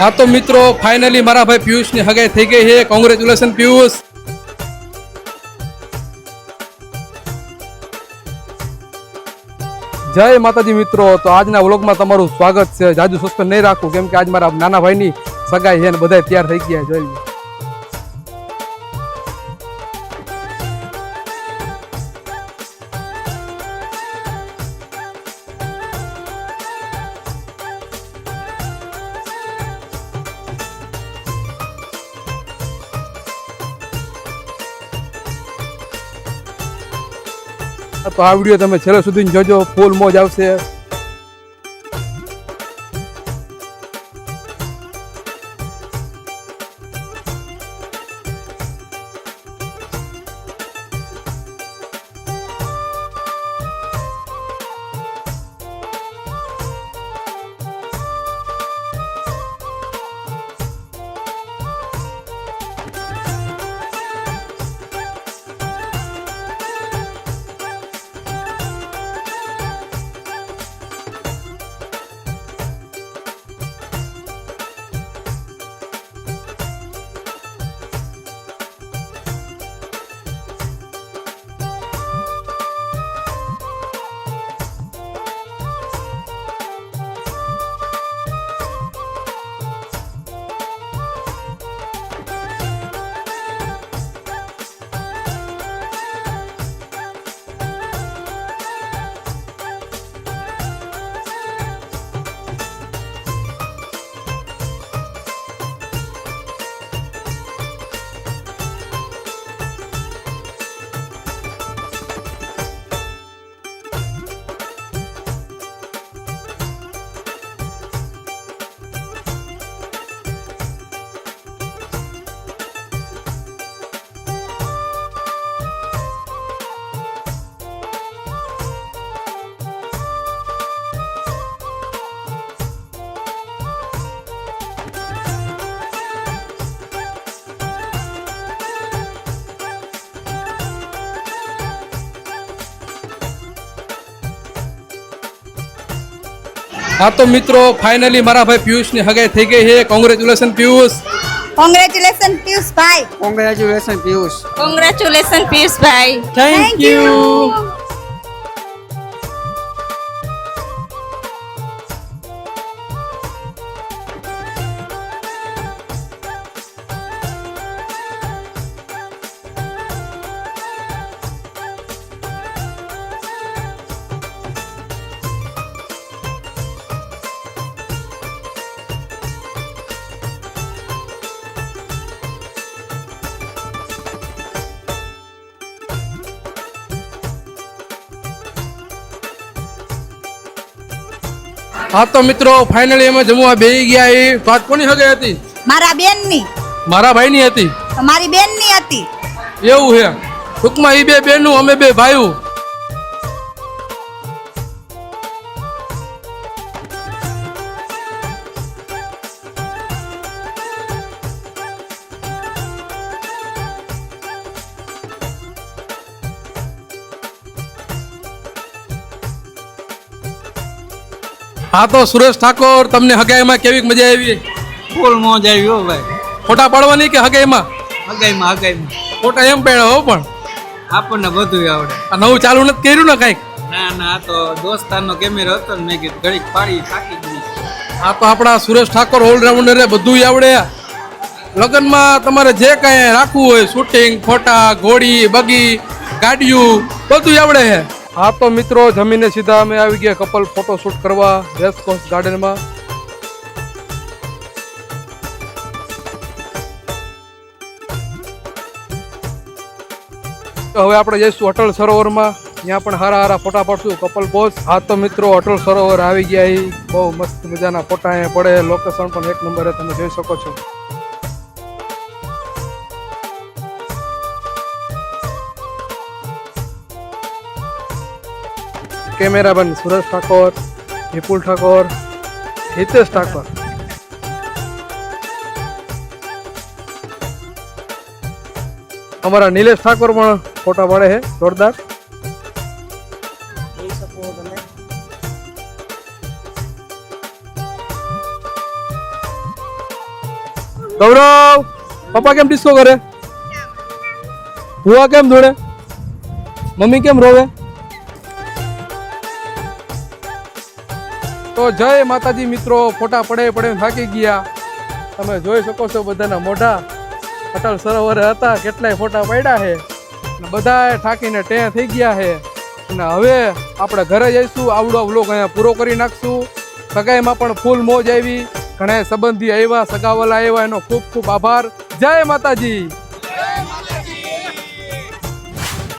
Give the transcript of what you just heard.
હા તો મિત્રો ફાઇનલી મારા ભાઈ પિયુષની હગાઈ થઈ ગઈ છે. કોંગ્રેચ્યુલેશન પિયુષ. જય માતાજી મિત્રો, તો આજના વ્લોગમાં તમારું સ્વાગત છે. જાજુ સસ્પેન્સ નહીં રાખવું કેમ કે આજ મારા નાના ભાઈની સગાઈ છે અને બધા તૈયાર થઈ ગયા જોઈ તો આ વીડિયો તમે છેલ્લે સુધી જોજો. ફૂલ મોજ આવશે. હા તો મિત્રો ફાઇનલી મારા ભાઈ પિયુષની હગાઈ થઈ ગઈ છે. Congratulation Piyush. Congratulation Piyushbhai. Congratulation Piyush. Congratulation Piyushbhai. Thank you હા તો મિત્રો ફાઇનલી અમે જમવા બેસી ગયા એ. વાત કોની હગાઈ હતી? મારા બેનની. મારા ભાઈની હતી? મારી બેનની હતી. એવું છે. ટૂંકમાં એ બે બેનું અમે બે ભાઈઓ. હા તો સુરેશ ઠાકોર તમને હગાઈમાં કેવી મજા આવી? ફૂલ મોજ આવી હો ભાઈ. ફોટા પાડવાની કે હગાઈમાં? હગાઈમાં હગાઈમાં. ફોટા એમ પડ્યા હો પણ. આપણને બધું આવડે. આ નવું ચાલુ નથી કર્યું ને કાંઈક? ના ના આ તો દોસ્તારનો કેમેરો હતો ને મેં કીધું ઘડીક પાડી થાકી ગઈ આ તો આપણા સુરેશ ઠાકોર ઓલરાઉન્ડર બધું આવડે. લગ્નમાં તમારે જે કાંઈ રાખવું હોય શૂટિંગ ફોટા ઘોડી બગી ગાડીયું બધું આવડે છે હા તો મિત્રો જમીને સીધા અમે આવી ગયા કપલ ફોટો શૂટ કરવા રેસકોર્સ ગાર્ડનમાં હવે આપણે જઈશું અટલ સરોવરમાં. ત્યાં પણ હારા હારા ફોટા પાડશું. કપલ બોસ હા તો મિત્રો અટલ સરોવર આવી ગયા બહુ મસ્ત મજાના ફોટા અહીંયા પડે. લોકેશન પણ એક નંબરે તમે જોઈ શકો છો. કેમેરામેન સુરેશ ઠાકોર વિપુલ ઠાકોર હિતેશ ઠાકોર. અમારા નિલેશ ઠાકોર પણ ફોટા પાડે છે જોરદાર. ગૌરવ પપ્પા કેમ ડિસ્કો કરે? ભુવા કેમ જોડે મમ્મી કેમ રોવે? તો જય માતાજી મિત્રો, ફોટા પડે પડે થાકી ગયા. તમે જોઈ શકો છો બધાના મોઢા. અટલ સરોવરે હતા, કેટલાય ફોટા પડ્યા છે. અને બધાએ થાકીને ટે થઈ ગયા છે. અને હવે આપણે ઘરે જઈશું, આવડો વ્લોગ અહીંયા પૂરો કરી નાખશું. સગાઈમાં પણ ફૂલ મોજ આવી. ઘણા સંબંધી આવ્યા, સગાવાલા આવ્યા, એનો ખૂબ ખૂબ આભાર. જય માતાજી!